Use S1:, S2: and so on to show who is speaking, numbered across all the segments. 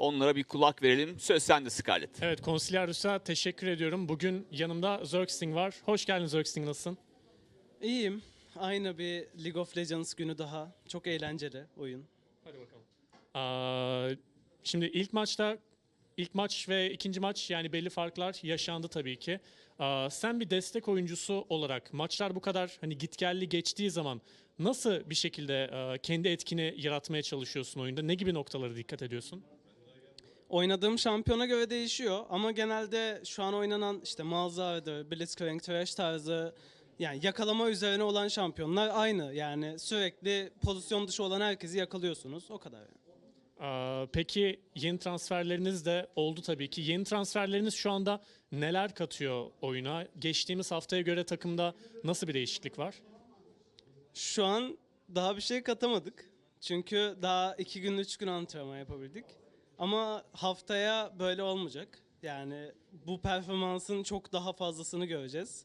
S1: Onlara bir kulak verelim. Söz sende Scarlett.
S2: Evet, Konsiliarus'a teşekkür ediyorum. Bugün yanımda Zergsting var. Hoş geldin Zergsting, nasılsın?
S3: İyiyim. Aynı bir League of Legends günü daha. Çok eğlenceli oyun.
S2: Hadi bakalım. Aa, şimdi ilk maçta, ilk maç ve ikinci maç yani belli farklar yaşandı tabii ki. Aa, sen bir destek oyuncusu olarak maçlar bu kadar hani gitgelli geçtiği zaman nasıl bir şekilde e, kendi etkini yaratmaya çalışıyorsun oyunda? Ne gibi noktalara dikkat ediyorsun?
S3: Oynadığım şampiyona göre değişiyor ama genelde şu an oynanan işte Malzahr'dır, Blitzcrank, Thresh tarzı yani yakalama üzerine olan şampiyonlar aynı. Yani sürekli pozisyon dışı olan herkesi yakalıyorsunuz. O kadar. yani.
S2: Peki yeni transferleriniz de oldu tabii ki. Yeni transferleriniz şu anda neler katıyor oyuna? Geçtiğimiz haftaya göre takımda nasıl bir değişiklik var?
S3: Şu an daha bir şey katamadık. Çünkü daha iki gün, üç gün antrenman yapabildik. Ama haftaya böyle olmayacak. Yani bu performansın çok daha fazlasını göreceğiz.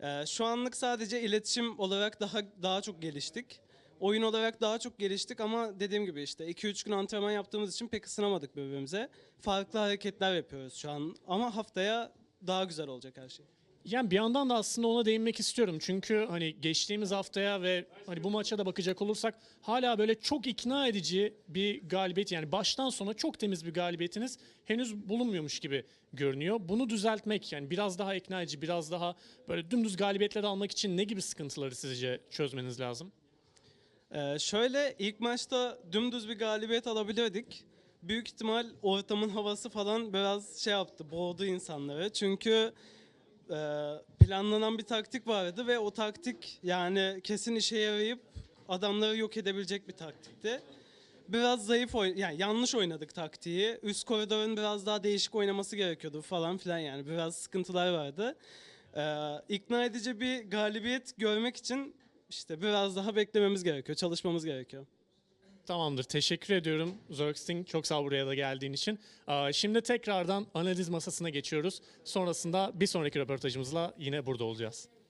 S3: Ee, şu anlık sadece iletişim olarak daha daha çok geliştik. Oyun olarak daha çok geliştik ama dediğim gibi işte 2-3 gün antrenman yaptığımız için pek ısınamadık birbirimize. Farklı hareketler yapıyoruz şu an ama haftaya daha güzel olacak her şey.
S2: Yani bir yandan da aslında ona değinmek istiyorum. Çünkü hani geçtiğimiz haftaya ve hani bu maça da bakacak olursak hala böyle çok ikna edici bir galibiyet yani baştan sona çok temiz bir galibiyetiniz henüz bulunmuyormuş gibi görünüyor. Bunu düzeltmek yani biraz daha ikna edici, biraz daha böyle dümdüz galibiyetler almak için ne gibi sıkıntıları sizce çözmeniz lazım?
S3: Ee, şöyle ilk maçta dümdüz bir galibiyet alabilirdik. Büyük ihtimal ortamın havası falan biraz şey yaptı, boğdu insanları. Çünkü planlanan bir taktik vardı ve o taktik yani kesin işe yarayıp adamları yok edebilecek bir taktikti. Biraz zayıf oyn yani yanlış oynadık taktiği. Üst koridorun biraz daha değişik oynaması gerekiyordu falan filan yani biraz sıkıntılar vardı. Ee, ikna edici bir galibiyet görmek için işte biraz daha beklememiz gerekiyor, çalışmamız gerekiyor.
S2: Tamamdır. Teşekkür ediyorum Zergsting. Çok sağ ol buraya da geldiğin için. Şimdi tekrardan analiz masasına geçiyoruz. Sonrasında bir sonraki röportajımızla yine burada olacağız.